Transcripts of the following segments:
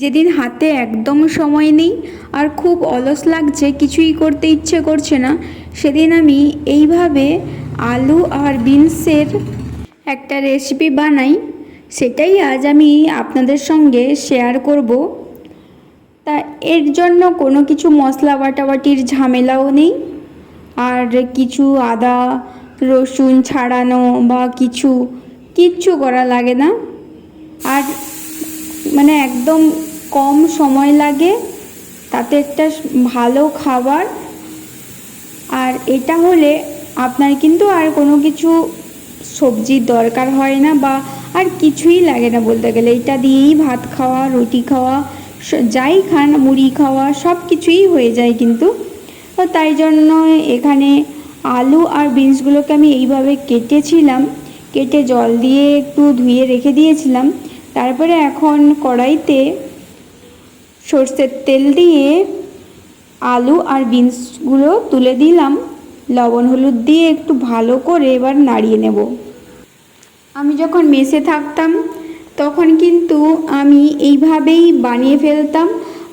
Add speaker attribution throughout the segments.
Speaker 1: যেদিন হাতে একদম সময় নেই আর খুব অলস লাগছে, কিছুই করতে ইচ্ছে করছে না, সেদিন আমি এইভাবে আলু আর বিনসের একটা রেসিপি বানাই, সেটাই আজ আমি আপনাদের সঙ্গে শেয়ার করব। তা এর জন্য কোনো কিছু মশলা বাটাবাটির ঝামেলাও নেই, আর কিছু আদা, রসুন ছাড়ানো বা কিছু কিচ্ছু করা লাগে না। আর মানে একদম কম সময় লাগে, তাতে একটা ভালো খাবার। আর এটা হলে আপনার কিন্তু আর কোনো কিছু সবজির দরকার হয় না বা আর কিছুই লাগে না বলতে গেলে। এটা দিয়েই ভাত খাওয়া, রুটি খাওয়া যাই খান, মুড়ি খাওয়া, সব কিছুই হয়ে যায় কিন্তু। তো তাই জন্য এখানে আলু আর বিনসগুলোকে আমি এইভাবে কেটেছিলাম। কেটে জল দিয়ে একটু ধুয়ে রেখে দিয়েছিলাম। তারপরে এখন কড়াইতে সর্ষের তেল দিয়ে আলু আর বিনসগুলো তুলে দিলাম। লবণ, হলুদ দিয়ে একটু ভালো করে এবার নাড়িয়ে নেব। আমি যখন মেসে থাকতাম, তখন কিন্তু আমি এইভাবেই বানিয়ে ফেলতাম।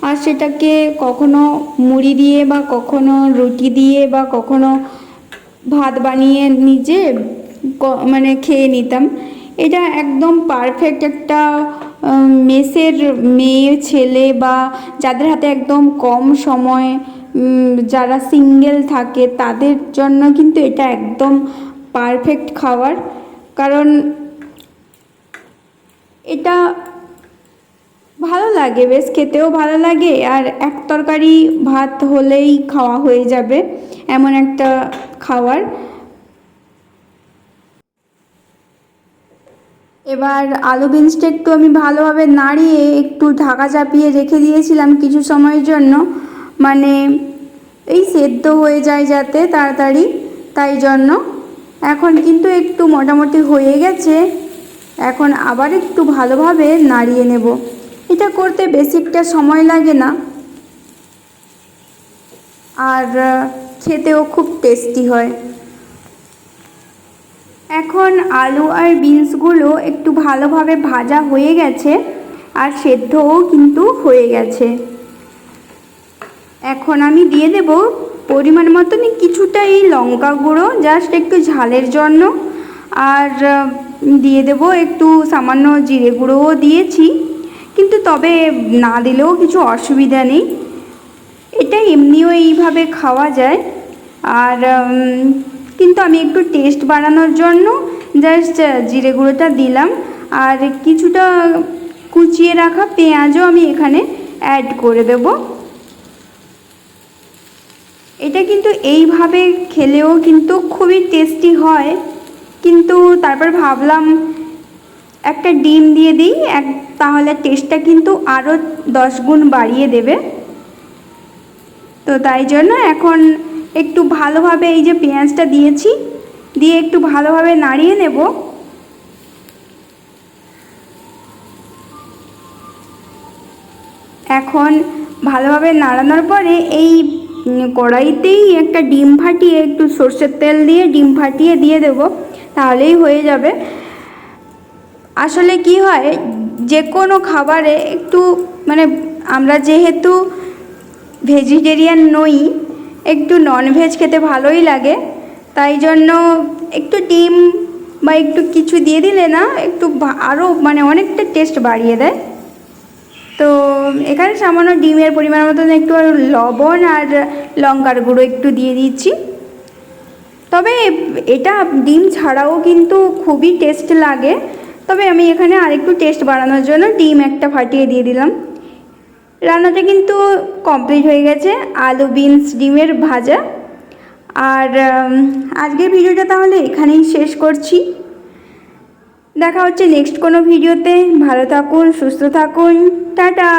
Speaker 1: আর সেটাকে কখনো মুড়ি দিয়ে বা কখনো রুটি দিয়ে বা কখনো ভাত বানিয়ে নিজে মানে খেয়ে নিতাম। এটা একদম পারফেক্ট একটা মেসের মেয়ে, ছেলে বা যাদের হাতে একদম কম সময় যারা সিঙ্গেল থাকে তাদের জন্য কিন্তু এটা একদম পারফেক্ট খাবার। কারণ এটা ভালো লাগে, বেশ খেতেও ভালো লাগে আর এক তরকারি ভাত হলেই খাওয়া হয়ে যাবে, এমন একটা খাবার। এবার আলু বিনসটা একটু আমি ভালোভাবে নাড়িয়ে একটু ঢাকা চাপিয়ে রেখে দিয়েছিলাম কিছু সময়ের জন্য। মানে এই সেদ্ধ হয়ে যায় যাতে তাড়াতাড়ি, তাই জন্য। এখন কিন্তু একটু মোটামুটি হয়ে গেছে। এখন আবার একটু ভালোভাবে নাড়িয়ে নেব। এটা করতে বেশি একটা সময় লাগে না। আর, খেতেও খুব টেস্টি হয়। এখন আলু আর বিনসগুলো একটু ভালোভাবে ভাজা হয়ে গেছে আর সেদ্ধও কিন্তু হয়ে গেছে। এখন আমি দিয়ে দেব পরিমাণ মতন কিছুটা এই লঙ্কা গুঁড়ো জাস্ট একটু ঝালের জন্য। আর দিয়ে দেব একটু সামান্য জিরে গুঁড়োও দিয়েছি। কিন্তু তবে না দিলেও কিছু অসুবিধা নেই। এটা এমনিও এইভাবে খাওয়া যায়। আর কিন্তু আমি একটু টেস্ট বাড়ানোর জন্য জাস্ট জিরে গুঁড়োটা দিলাম। আর কিছুটা কুচিয়ে রাখা পেঁয়াজও আমি এখানে অ্যাড করে দেব। এটা কিন্তু এইভাবে খেলেও কিন্তু খুবই টেস্টি হয়। কিন্তু তারপর ভাবলাম একটা ডিম দিয়ে দিই, এক, তাহলে টেস্টটা কিন্তু আরও দশ গুণ বাড়িয়ে দেবে। তো তাই জন্য এখন একটু ভালোভাবে এই যে পেঁয়াজটা দিয়েছি, দিয়ে একটু ভালোভাবে নাড়িয়ে নেব। এখন ভালোভাবে নাড়ানোর পরে এই কড়াইতেই একটা ডিম ফাটিয়ে, একটু সর্ষের তেল দিয়ে ডিম ফাটিয়ে দিয়ে দেব, তাহলেই হয়ে যাবে। আসলে কি হয় যে কোনো খাবারে একটু মানে আমরা যেহেতু ভেজিটেরিয়ান নই একটু ননভেজ খেতে ভালোই লাগে। তাই জন্য একটু ডিম বা একটু কিছু দিয়ে দিলে না একটু আরও মানে অনেকটা টেস্ট বাড়িয়ে দেয়। তো এখানে সামান্য ডিমের পরিমাণ মতন একটু লবণ আর লঙ্কার গুঁড়ো একটু দিয়ে দিচ্ছি। তবে এটা ডিম ছাড়াও কিন্তু খুবই টেস্ট লাগে। তবে আমি এখানে আরেকটু টেস্ট বাড়ানোর জন্য ডিম একটা ফাটিয়ে দিয়ে দিলাম। রান্নাটা কিন্তু কমপ্লিট হয়ে গেছে, আলু বিনস ডিমের ভাজা। আর আজকের ভিডিওটা তাহলে এখানেই শেষ করছি। দেখা হচ্ছে নেক্সট কোনো ভিডিওতে। ভালো থাকুন, সুস্থ থাকুন। টাটা!